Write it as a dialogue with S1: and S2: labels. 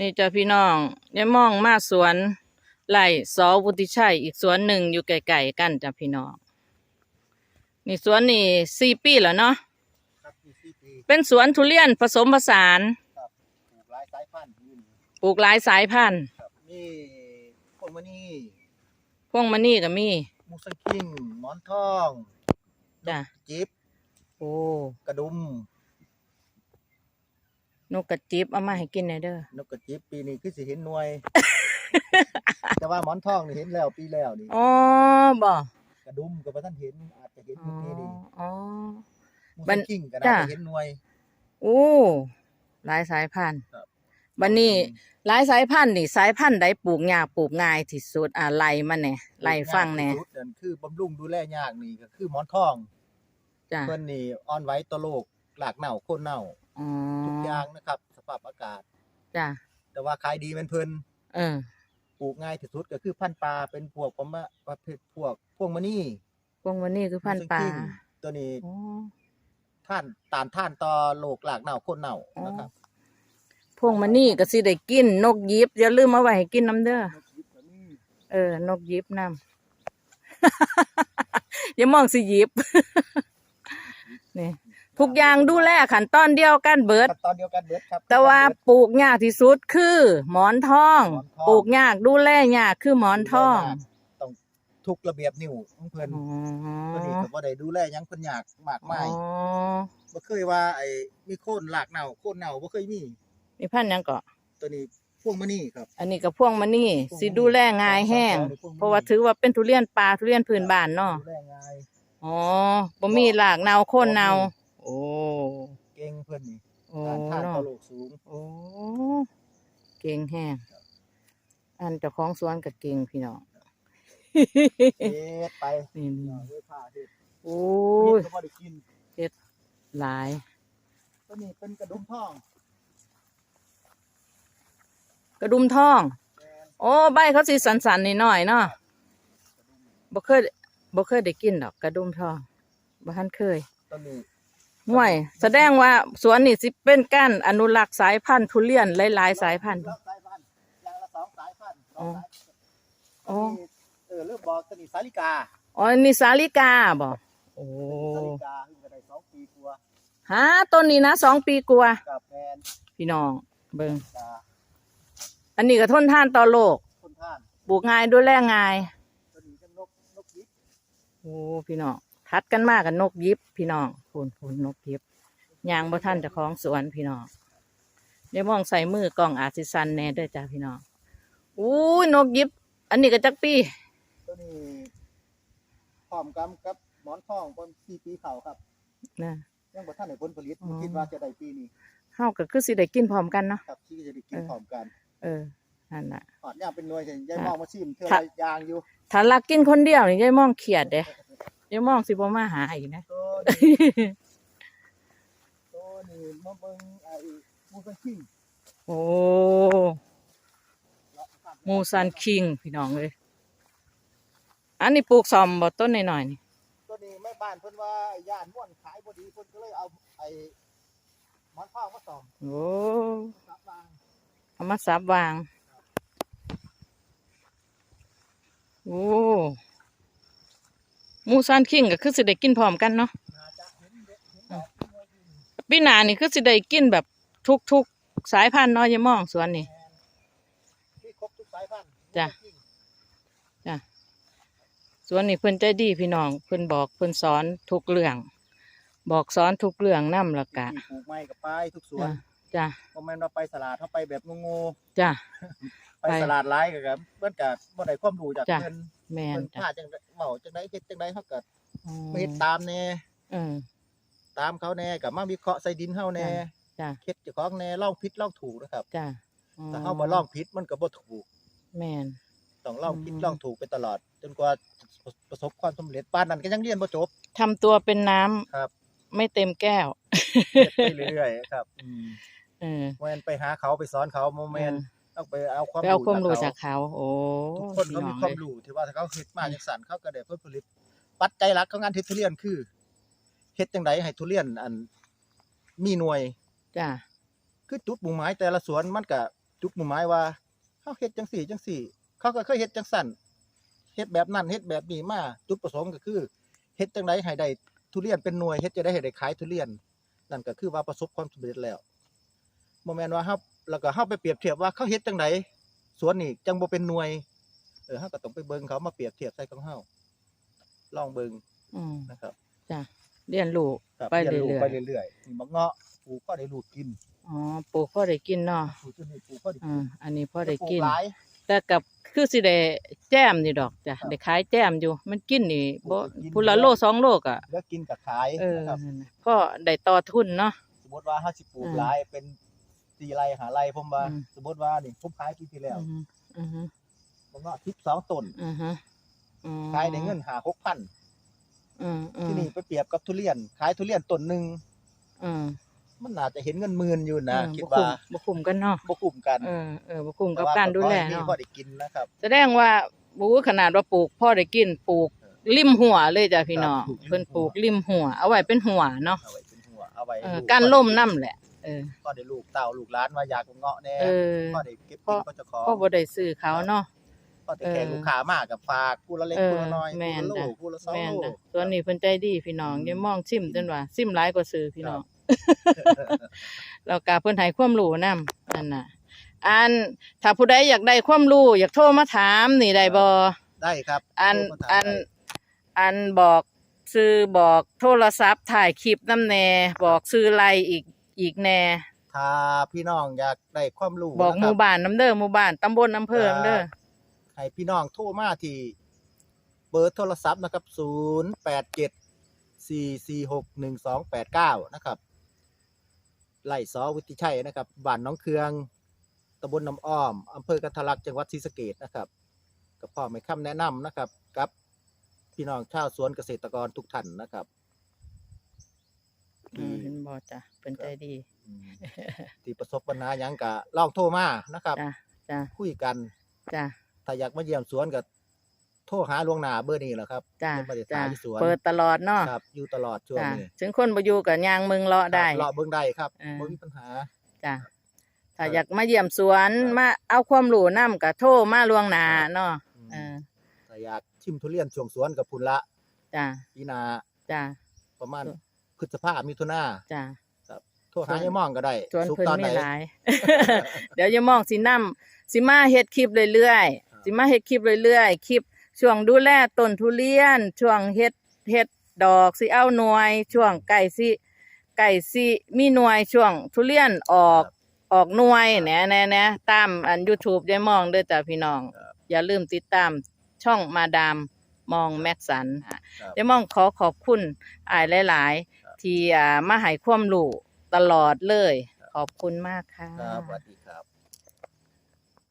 S1: นี่จ้ะพี่น้องยายมองมาสวนไร่สอวุฒิชัยอีกสวนหนึ่งอยู่ไกลๆกันจ้ะพี่น้องนี่สวนนี่สี่ปีแล้วเนาะ
S2: ครับมีสี่ปี
S1: เป็นสวนทุเรียนผสมผสาน
S2: ครับปลูกหลายสายพันธุ์อยู่นี่
S1: ปลูกหลายสายพันธุ์
S2: ครับมีพวกมะนี่
S1: พวงมะนี่ก็มี
S2: มูสันคิงหมอนทอง
S1: จ้ะ
S2: จิ๊บ
S1: โอ้
S2: กระดุม
S1: นกกระจิบเอามาให้กินหน่อยเด้อน
S2: กกระจิ๊บปีนี้คือสิเห็นหน่วย แต่ว่าหมอนทองนี่เห็นแล้วปีแล้วนี่
S1: อ๋อบ่
S2: กระดุมก็บ่ทันเห็นอาจจะเห็น
S1: อ๋อ
S2: เมื่อกี้นี่
S1: อ๋อ
S2: มู
S1: บั
S2: สั
S1: น
S2: นคิงก็
S1: จ้ะ
S2: น่าจะเห็นหน่วย
S1: โอ้หลายสายพันธุ์
S2: ครับ
S1: บัดนี้หลายสายพันธุ์นี่ สายพันธุ์ใดปลูกยากปลูกง่ายที่สุดอ่าไล่มันแหน่ไล่ฟังแหน่
S2: ปลูกยากที่สุดนั่นคือบำรุงดูแลยากนี่ก็คือหมอนทอง
S1: จ้ะ
S2: เพิ่นนี่อ่อนไหวต่อโรคหลากเหน่าโคนเน่า
S1: อ๋อ
S2: ทุกอย่างนะครับ สภาพอากาศ
S1: จ้ะ
S2: แต่ว่าขายดีแมันเพิ่น
S1: เออ
S2: ปลูกง่ายที่สุดก็คือพันธุ์ปลาเป็นพวกประมาณประเภทพวกพวงมะนี่
S1: พวงวันนี้คือพันธุ์ปลา
S2: ซึ่งตัวนี้
S1: อ๋อ
S2: ท่านต้านท่านต่อโรคหลากเหน่าโคนเน่า
S1: อ๋อ
S2: นะครับ
S1: พวงมันนี่ก็สิได้กิน นกยิบอย่าลืมเอาไว้ให้กินน้ำเด้อ เออ นกยิบน้ำ อย่ามองสิยิบ นี่ ทุกอย่างดูแลขั้นตอนเดียวกันเบิด
S2: ขั้นตอนเดียวกันเบิดครับ
S1: แต่ว่าปลูกยากที่สุดคือ หมอนทอง
S2: หมอนทอง
S1: ปลูกยากดูแลยากคือหมอนทอง
S2: ต้องทุกระเบียบนิ้วของเพิ่น
S1: อ๋อ
S2: ตัวนี้ก็บ่ได้ดูแลหยังเพิ่นยากมากมาย
S1: อ๋อ
S2: บ่เคยว่าไอ้มีโคนหลากเหน่าโคนเน่าบ่เคยมี
S1: มีพันธุ์หยังก็
S2: ตัวนี้พวงมะนี่ครับ
S1: อันนี้กับพวงมันนี่
S2: พวงมณี
S1: สิดูแลง่ายแห้ง
S2: พวงมณี
S1: เพราะว่าถือว่าเป็นทุเรียนป่าทุเรียนพื้นบ้านเนาะ
S2: ดูแลง่าย
S1: อ๋อบ่มีหลากเนาโคนเนา โอ้
S2: เก่งเพิ่นนี่
S1: โอ้
S2: การท่าน
S1: เนาะ
S2: ต่อโรคสูง
S1: โอ้เก่งแห้งอันเจ้าของสวนก็เก่งพี่น้อง
S2: เฮ็ดไป
S1: นี่
S2: เนาะเฮ็ดผ้าเฮ็ด
S1: โอ้
S2: เฮ็
S1: ย
S2: ดก็บ่ได้กิน
S1: หลาย
S2: ตัวนี้เป็นกระดุมทอง
S1: กระดุมทอง
S2: แม่น
S1: โอ้ใบเขาสิสันๆนิดหน่อยเนาะบ่เคยบ่เคยได้กินดอกกระดุมทองบ่ทันเคย
S2: ตัวนี้
S1: ห่วยแสดงว่าสวนนี่สิเป็นการอนุรักษ์สายพันธุ์ทุเรียนหลายๆสายพันธุ์
S2: สายพันธุ์อย่างละสองสายพันธุ์ส
S1: อ๋
S2: อ
S1: อง
S2: สาย
S1: อ๋อ
S2: ตัวนี้เออเริ่มบอกตัวนี้สาลิกา
S1: อ๋อนี่สาลิกาบ่โอ้
S2: สาลิกาเพิ่งจะได้สองปีกว่า
S1: หาต้นนี้นะสองปีกว่า
S2: กับแมน
S1: พี่น้อง เบิ่ง
S2: กา
S1: อันนี้ก็ทนทานต่อโลก
S2: คนท่าน
S1: ปลูกง่ายดูแลง่าย
S2: ตัวนี้จะนกนกยิบ
S1: โอ้พี่น้องทัดกันมากกับนกยิบพี่น้อง พูนพูนนกยิบยางบ่ท่านเจะคล้าของสวนพี่น้องเดี๋ยวมองใส่มือกล่องอาจสิสันแน่เด้อจ้าพี่น้องอู้ยนกยิบ อันนี้ก็จักปี
S2: ตัวนี้พร้อมกันกับหมอนทองบนสี่ปีเขาครับ
S1: นะ
S2: ยังบ่ท่านได้ผลผลิต
S1: อ๋อ
S2: คิดว่าจะได้ปีนี้
S1: เฮาก็คือสิได้กินพร้อมกันเนาะ
S2: ครับที่จะได้กิน
S1: เออ
S2: พร้อมกัน
S1: เออนั่นน่ะ
S2: หอดย่างเป็นหน่วยเห็นยาย
S1: ค่ะ
S2: มองมาชิมเท่า
S1: ค่ะ
S2: ไรยางอยู่
S1: ถ้าลักกินคนเดียวนี่ยายมองเครียดเด้ยายมองสิบ่มาหาอีกนะ
S2: ตัว นี้ตัวนี้มาเบิ่งไอ้มูสันคิง
S1: โอ้มูซันคิงพี่น้องเลยอันนี้ปลูกซอมบ่ต้นหน่อยๆนี่
S2: ตัวนี้แม่บ้านเพิ่นว่าย่านม่วนขายบ่ดีเพิ่นก็เลยเอาไอ้หมอนทองมาส่อง
S1: โอ้
S2: ซับวาง
S1: เอามาสับวางโอ้หมูซานคิงก็คือสิได้กินพร้อมกันเนาะ ปีหน้านี่คือสิได้กินแบบทุกทุกๆสายพันธุ์เนาะอยามองสวนนี่
S2: แม่นที่ครบทุกสายพันธุ์
S1: จ้ะ
S2: มูสันคิง
S1: สวนนี่เพิ่นใจดีพี่น้องเพิ่นบอกเพิ่นสอนทุกเรื่อง บอกสอนทุกเรื่องนำละกะ
S2: ที่ปลูกไม้กับไปทุกสว
S1: จ้ะ
S2: น
S1: จ้ะ
S2: บ่แม่นว่าไปสลาดเฮาไปแบบงง
S1: จ้ะ
S2: ๆไป
S1: ไป
S2: สลาดหลายก็ครับเพิ่นก็บ่ได้ความรู้จาก
S1: จ้ะ
S2: เพิ่น
S1: แม่น
S2: เพิ่น
S1: จ้ะ
S2: พาจังได๋เว้าจังได๋เฮ็ดจังได๋เฮาก็
S1: อืม
S2: เฮ็ดตามแน่
S1: อืม
S2: ตามเขาแน่ก็มาวิเคราะห์ใส่ดินเฮาแน่
S1: จ้ะ
S2: เฮ็ดเจ้าของแน่ลองผิดลองถูกนะครับ
S1: จ้ะ
S2: ถ้าเฮาบ่ลองผิดมันก็บ่ถูก
S1: แม่น
S2: ต้องลองผิด
S1: อืม
S2: ลองถูกไปตลอด จนกว่าประสบความสำเร็จปานนั้นก็ยังเรียนบ่จบ
S1: ทำตัวเป็นน้ำ
S2: ครับ
S1: ไม่เต็มแก้ว
S2: เฮ็ดไปเรื่อยๆครับอืม
S1: เออ
S2: บ่แม่นไปหาเขาไปสอนเขาบ่แม่นต้องไปเอาความ
S1: ไปเอาความรู้
S2: รู้
S1: จากเขา โอ้
S2: ทุกคนเขามีความรู้ที่ว่าถ้าเขาเฮ็ดมาจังซั่นเขาก็ได้ผลผลิต ปัจจัยหลักของงานเฮ็ดทุเรียนคือ เฮ็ดจังไดให้ทุเรียนอันมีหน่วย
S1: จ้ะ
S2: คือจุดมุ่งหมายแต่ละสวนมันก็จุกมุ่งหมายว่าเฮาเฮ็ดจังสี่จังสี่เขาก็เคยเฮ็ดจังสั่นเฮ็ดแบบนั้นเฮ็ดแบบนี้มาจุดประสงค์ก็คือเฮ็ดจังไดให้ได้ทุเรียนเป็นหน่วยเฮ็ดจะได้ให้ได้ขายทุเรียน นั่นก็คือว่าประสบความสำเร็จแล้วบ่แม่นว่าเฮาแล้วก็เฮาไปเปรียบเทียบว่าเขาเฮ็ดจังไดสวนนี่จังบ่เป็นหน่วย เออเฮาก็ต้องไปเบิ่งเขามาเปรียบเทียบใส่ของเฮาลองเบิ่ง
S1: อืม
S2: นะครับ
S1: เรียนรู้
S2: ครับ
S1: ไป
S2: รีน
S1: เรื่อยๆ
S2: ไปเรื่อยๆนี่มะเงาะปลูกก็ได้ลูกกิน
S1: อ๋อปลูกพ่อได้กินเนาะ
S2: ปลูกตัวนี้ปลูกก็ได้
S1: อื
S2: กิน
S1: มอันนี้พ่อได้
S2: ปลู
S1: กิน
S2: หลาย
S1: แต่กับคือสิได้แจ้มนี่ดอกจ้ะ
S2: ครับ
S1: ได้ขายแจ้มอยู่ มันกินนี่บ่
S2: ปลูกได้กิน
S1: พุละโลสองโลกอะ
S2: แล้วกินกับขาย
S1: เออ
S2: นะครับ
S1: นั่นน่ะก็ได้ต่อทุนเนาะ
S2: สมมติว่าห้าสิบปลูก
S1: อืม
S2: หลายเป็นสี่ไร่หาไร่ผมว่า
S1: อืม
S2: สมมติว่านี่ผมขายปีที่แล้ว
S1: อือฮึอือฮึ
S2: ผมก็ทิปสองต้น
S1: อือฮึอืม
S2: ขายได้เงินหาหกพัน
S1: อืมอืม
S2: ที่นี่ไปเปรียบกับทุเรียนขายทุเรียนต้นหนึ่ง
S1: อืม
S2: มันน่าจะเห็นเงินหมื่นอยู่นะ
S1: เออ
S2: คิด
S1: บ่
S2: ว่า
S1: คุ้มบ่คุ้มกันเนาะ
S2: บ่คุ้มกัน
S1: เออเออบ่คุ้มกับ
S2: แต่ว่
S1: การดูแล
S2: ขอให้มี
S1: เนาะ
S2: พอได้กินนะครับ
S1: แสดงว่าบูขนาดว่าปลูกพ่อได้กินปลูกริมหัวเลยจ้ะพี่น้อง
S2: ครับปลูกริมหัว
S1: เพิ่นปลูกริมหัว เอาไว้เป็นหัวเนาะ
S2: เอาไว้เป็นหัวเอาไว้
S1: เออ
S2: ลู
S1: การล่มน้ำแหละ เออ
S2: ก็ได้ลูกเต่าลูกหลานว่าอยากเงาะแน่
S1: เออ
S2: ก็ได้เก็บ
S1: พ่
S2: กิ
S1: อ
S2: นก็เจะของ
S1: พ่อบ่ได้ซื้อเขาเนาะ
S2: ก็ได้แขก
S1: เออ
S2: ลูกค้ามากกับฝากผู้ละเล็ก
S1: เออ
S2: ผู้ละน้อย
S1: แม่
S2: ผู้
S1: น
S2: ละโล
S1: จ้ะ
S2: ผู้ละสอง
S1: แม่น
S2: โล
S1: จ้ะตัวนี้เพิ่นใจดีพี่น้อง
S2: อืม
S1: อย่ามองซิมจนว่าซิมหลายกว่าซื้อพี่น้อง
S2: ครับ
S1: แล้วก็เพิ่นให้ความรู้นํนั่นน่ะ อันถ้าผู้ใดอยากได้ความรู้อยากโทรมาถามนี่ได้บ่
S2: ได้ครับ
S1: อัน
S2: โทรมาถาม
S1: อัน
S2: ได้
S1: อันบอกซื้อบอกโทรศัพท์ถ่ายคลิปน้ำแน่บอกซื้อไลน์อีกอีกแน่
S2: ถ้าพี่น้องอยากได้ความรู้
S1: บอกห
S2: นะค
S1: มู่
S2: รับ
S1: บ้านน้ำเด้อหมู่บ้านตำบลอำเภอน้ำเด้อ
S2: ให้พี่น้องโทรมาที่เบอร์โทรศัพท์นะครับ 0874461289 นะครับไล่ซอวุฒิชัยนะครับบ้านหน้องเคืองตำบลน้ำอ้อมอำเภอกันทะลักจังหวัดศรีสะเกษนะครับกับพ่อไม่คำแนะนำนะครับ กับพี่น้องชาวสวนเกษตรกรทุกท่านนะครับ
S1: อืมเห็นบ่จ้ะเป็นใจดี
S2: อืมที่ประสบปัญหาหยังกะลองโทรมานะครับ
S1: จ้ะจ้ะ
S2: คุยกัน
S1: จ้ะ
S2: ถ้าอยากมาเยี่ยมสวนก็โทรหาล่วงหน้าเบอร์นี้แหละครับ
S1: จ้ะ
S2: เพิ่นบ่ได้
S1: จ้ะ
S2: ขายที่สวน
S1: เปิดตลอดเนาะ
S2: ครับ อยู่ตลอดช่วง
S1: จ้ะ
S2: นี้
S1: ถึงคนบ่อยู่ก็ย่างมึงเลาะได้
S2: ครับเลาะเบิ่งได้ครับ
S1: เออ
S2: บ่มีปัญหา
S1: จ้ะถ้า
S2: ครับ
S1: อยากมาเยี่ยมสวน
S2: ครับ
S1: มาเอาความรู้นํก็โทรมาล่วงหน้าเนาะ
S2: อืม
S1: เออ
S2: ถ้าอยากชิมทุเรียนช่วงสวนกับพุ่นละ
S1: จ้ะ
S2: ปีหนา
S1: จ้ะ
S2: ประมาณ
S1: ครับ
S2: พฤษภามิถุนา
S1: จ้ะ
S2: โทรหายายม่องก็ได้
S1: สวน
S2: สุก
S1: เพิ่น
S2: ตอนไหน
S1: มีหลาย เดี๋ยวจะมองสินำสิมาเฮ็ดคลิปเรื่อย
S2: ครับ
S1: ๆ สิมาเฮ็ดคลิปเรื่อยๆ คลิปช่วงดูแลต้นทุเรียน ช่วงเฮ็ดเฮ็ดดอกสิเอาหน่วย ช่วงไก่สิไก่สิมีหน่วยช่วงทุเรียนออกออกหน่วยแหน่แหน่แหน่ตามอัน YouTube ได้มองเด้อจ้ะพี่น้อง
S2: ครับ
S1: อย่าลืมติดตามช่องมาดามมองแม็กสัน
S2: ครับ
S1: เดี๋ยวมองขอขอบคุณอายหลาย
S2: ครับ
S1: ๆที่อ่ามาให้ความรู้ตลอดเลย ขอบคุณมากค่ะ
S2: ครับสวัสดีครับ